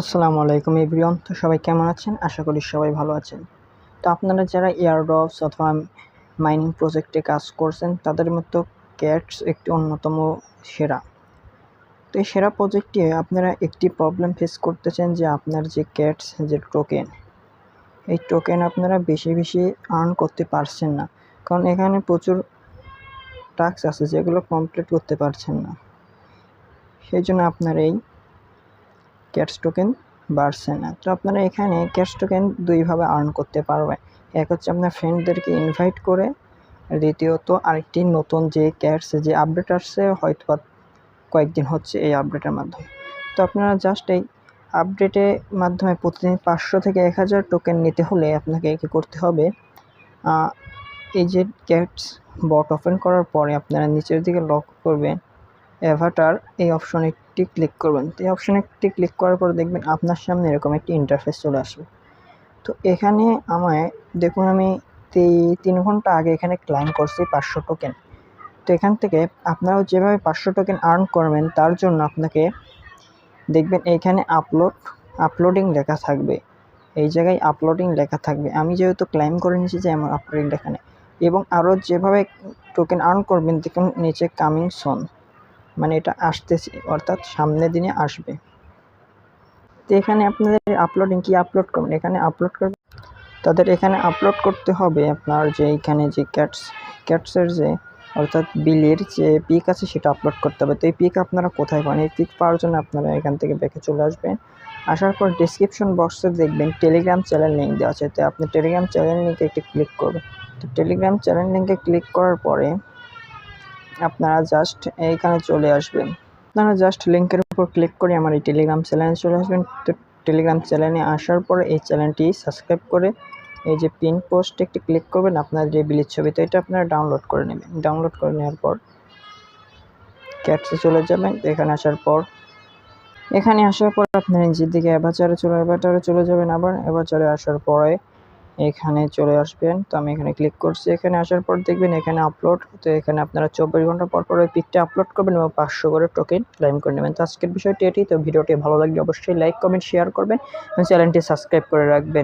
আসসালামু আলাইকুম এভরিওয়ান। তো সবাই কেমন আছেন? আশা করি সবাই ভালো আছেন। তো আপনারা যারা এয়ারড্রপস অথবা মাইনিং প্রজেক্টে কাজ করছেন, তাদের মতো ক্যাটস একটি অন্যতম সেরা। তো এই সেরা প্রজেক্টে আপনারা একটি প্রবলেম ফেস করতেছেন যে আপনার যে ক্যাটস যে টোকেন এই টোকেন আপনারা বেশি বেশি আর্ন করতে পারছেন না। কারণ এখানে প্রচুর টাস্ক আছে যেগুলো কমপ্লিট করতে পারছেন না। সেই জন্য আপনার এই ক্যাটস টোকেন বাড়ছে না। তো আপনারা এখানে ক্যাটস টোকেন দুইভাবে আর্ন করতে পারবেন। এক হচ্ছে আপনার ফ্রেন্ডদেরকে ইনভাইট করে, দ্বিতীয়ত আরেকটি নতুন যে ক্যাটস যে আপডেট আসছে হয়তো কয়েকদিন হচ্ছে এই আপডেটের মাধ্যমে। তো আপনারা জাস্ট এই আপডেটের মাধ্যমে প্রতিদিন পাঁচশো থেকে এক হাজার টোকেন নিতে হলে আপনাকে কী করতে হবে? এই যে ক্যাটস বট ওপেন করার পরে আপনারা নিচের দিকে লক করবেন। অ্যাভাটার এই অপশনে একটি ক্লিক করবেন। তো এই অপশনে একটি ক্লিক করার পর দেখবেন আপনার সামনে এরকম একটি ইন্টারফেস চলে আসবে। তো এখানে আমায় দেখুন আমি তিন ঘণ্টা আগে এখানে ক্লাইম করছি পাঁচশো টোকেন তো এখান থেকে আপনারাও যেভাবে পাঁচশো টোকেন আর্ন করবেন, তার জন্য আপনাকে দেখবেন এইখানে আপলোড আপলোডিং লেখা থাকবে। এই জায়গায় আপলোডিং লেখা থাকবে। আমি যেহেতু ক্লাইম করে নিয়েছি যে আমার আপলোডিং লেখা নেই। এবং আরও যেভাবে টোকেন আর্ন করবেন, দেখুন নিচে কামিং সন মানে এটা আসতেছে, অর্থাৎ সামনের দিনে আসবে। তো এখানে আপনাদের আপলোডিং কি আপলোড করবেন? এখানে আপলোড করবেন। তাদের এখানে আপলোড করতে হবে আপনার যে এখানে যে ক্যাটস ক্যাটসের যে, অর্থাৎ বিলের যে পিক আছে সেটা আপলোড করতে হবে। তো এই পিক আপনারা কোথায় পান এই পিক পাওয়ার জন্য আপনারা এখান থেকে ব্যাকে চলে আসবেন। আসার পর ডিসক্রিপশন বক্সে দেখবেন টেলিগ্রাম চ্যানেল লিঙ্ক দেওয়া আছে। তো আপনি টেলিগ্রাম চ্যানেল লিঙ্কে একটি ক্লিক করবেন তো টেলিগ্রাম চ্যানেল লিঙ্কে ক্লিক করার পরে আপনারা জাস্ট এইখানে চলে আসবেন। আপনারা জাস্ট লিঙ্কের উপর ক্লিক করে আমার এই টেলিগ্রাম চ্যানেলে চলে আসবেন। তো টেলিগ্রাম চ্যানেলে আসার পরে এই চ্যানেলটি সাবস্ক্রাইব করে এই যে পিন পোস্ট একটি ক্লিক করবেন, আপনার যে বিলির ছবি, তো এটা আপনারা ডাউনলোড করে নেবেন। ডাউনলোড করে নেওয়ার পর ক্যাটসে চলে যাবেন। এখানে আসার পর এখানে আসার পর আপনার নিজের দিকে অ্যাভাচারে চলে অ্যাভাচারে চলে যাবেন আবার। অ্যাভাচারে আসার পরে এখানে চলে আসবেন। তো আমি এখানে ক্লিক করছি। এখানে আসার পর দেখবেন এখানে আপলোড তো এখানে আপনারা চব্বিশ ঘণ্টা পর পর ওই পিকটা আপলোড করবেন এবং পাঁচশো করে টোকেন ক্লাইম করে নেবেন। তো আজকের বিষয়টি এটি। তো ভিডিওটি ভালো লাগলে অবশ্যই লাইক কমেন্ট শেয়ার করবেন এবং চ্যানেলটি সাবস্ক্রাইব করে রাখবেন।